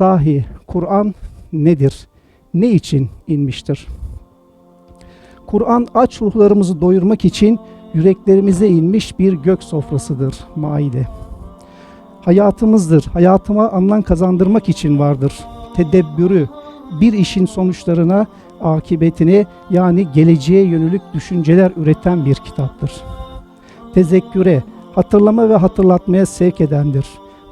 Sahi Kur'an nedir? Ne için inmiştir? Kur'an aç ruhlarımızı doyurmak için yüreklerimize inmiş bir gök sofrasıdır. Maide. Hayatımızdır. Hayatıma anlam kazandırmak için vardır. Tedebbürü, bir işin sonuçlarına, akıbetine yani geleceğe yönelik düşünceler üreten bir kitaptır. Tezekküre, hatırlama ve hatırlatmaya sevk edendir.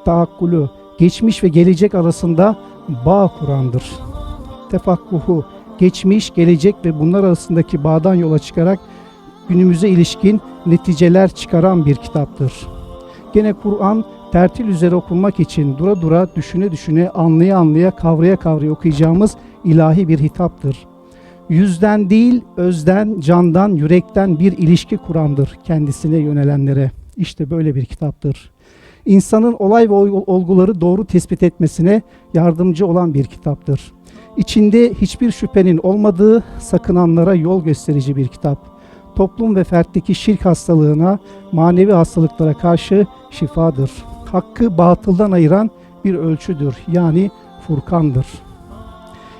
Taakkulu, geçmiş ve gelecek arasında bağ kurandır. Tefakkuhu, geçmiş, gelecek ve bunlar arasındaki bağdan yola çıkarak günümüze ilişkin neticeler çıkaran bir kitaptır. Gene Kur'an tertil üzere okunmak için dura dura, düşüne düşüne, anlaya anlaya, kavraya kavraya okuyacağımız ilahi bir hitaptır. Yüzden değil, özden, candan, yürekten bir ilişki kurandır kendisine yönelenlere. İşte böyle bir kitaptır. İnsanın olay ve olguları doğru tespit etmesine yardımcı olan bir kitaptır. İçinde hiçbir şüphenin olmadığı sakınanlara yol gösterici bir kitap. Toplum ve fertteki şirk hastalığına, manevi hastalıklara karşı şifadır. Hakkı batıldan ayıran bir ölçüdür. Yani Furkan'dır.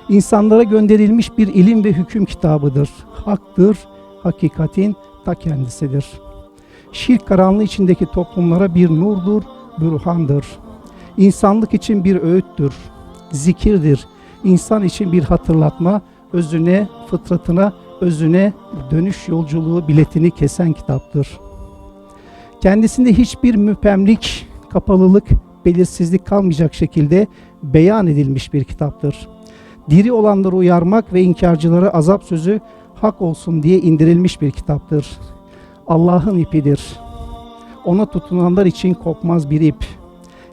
İnsanlara gönderilmiş bir ilim ve hüküm kitabıdır. Haktır, hakikatin ta kendisidir. Şirk karanlığı içindeki toplumlara bir nurdur, bürhandır. İnsanlık için bir öğüttür, zikirdir. İnsan için bir hatırlatma, özüne, fıtratına, özüne dönüş yolculuğu biletini kesen kitaptır. Kendisinde hiçbir müpemlik, kapalılık, belirsizlik kalmayacak şekilde beyan edilmiş bir kitaptır. Diri olanları uyarmak ve inkarcılara azap sözü hak olsun diye indirilmiş bir kitaptır. Allah'ın ipidir. Ona tutunanlar için kopmaz bir ip.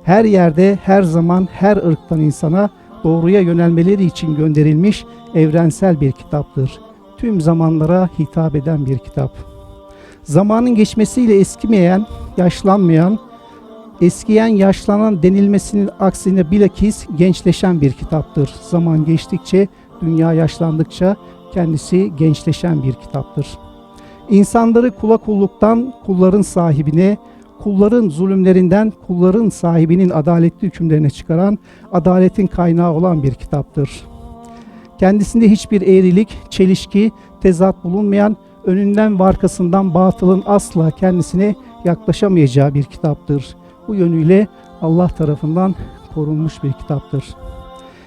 Her yerde, her zaman, her ırktan insana doğruya yönelmeleri için gönderilmiş evrensel bir kitaptır. Tüm zamanlara hitap eden bir kitap. Zamanın geçmesiyle eskimeyen, yaşlanmayan, eskiyen, yaşlanan denilmesinin aksine bilakis gençleşen bir kitaptır. Zaman geçtikçe, dünya yaşlandıkça kendisi gençleşen bir kitaptır. İnsanları kula kulluktan kulların sahibine, kulların zulümlerinden kulların sahibinin adaletli hükümlerine çıkaran, adaletin kaynağı olan bir kitaptır. Kendisinde hiçbir eğrilik, çelişki, tezat bulunmayan, önünden ve arkasından batılın asla kendisine yaklaşamayacağı bir kitaptır. Bu yönüyle Allah tarafından korunmuş bir kitaptır.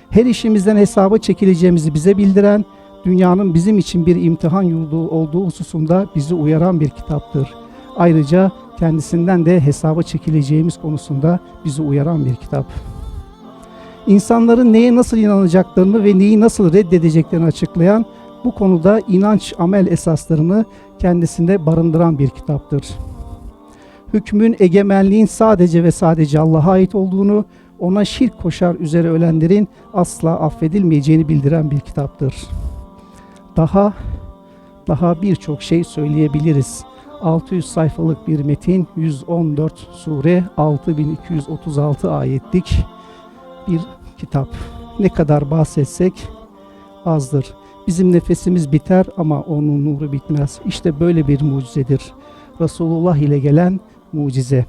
Her işimizden hesaba çekileceğimizi bize bildiren, dünyanın bizim için bir imtihan yurdu olduğu hususunda bizi uyaran bir kitaptır. Ayrıca kendisinden de hesaba çekileceğimiz konusunda bizi uyaran bir kitap. İnsanların neye nasıl inanacaklarını ve neyi nasıl reddedeceklerini açıklayan, bu konuda inanç amel esaslarını kendisinde barındıran bir kitaptır. Hükmün egemenliğin sadece ve sadece Allah'a ait olduğunu, ona şirk koşar üzere ölenlerin asla affedilmeyeceğini bildiren bir kitaptır. Daha daha birçok şey söyleyebiliriz. 600 sayfalık bir metin, 114 sure, 6236 ayetlik bir kitap. Ne kadar bahsetsek azdır. Bizim nefesimiz biter ama onun nuru bitmez. İşte böyle bir mucizedir. Resulullah ile gelen mucize.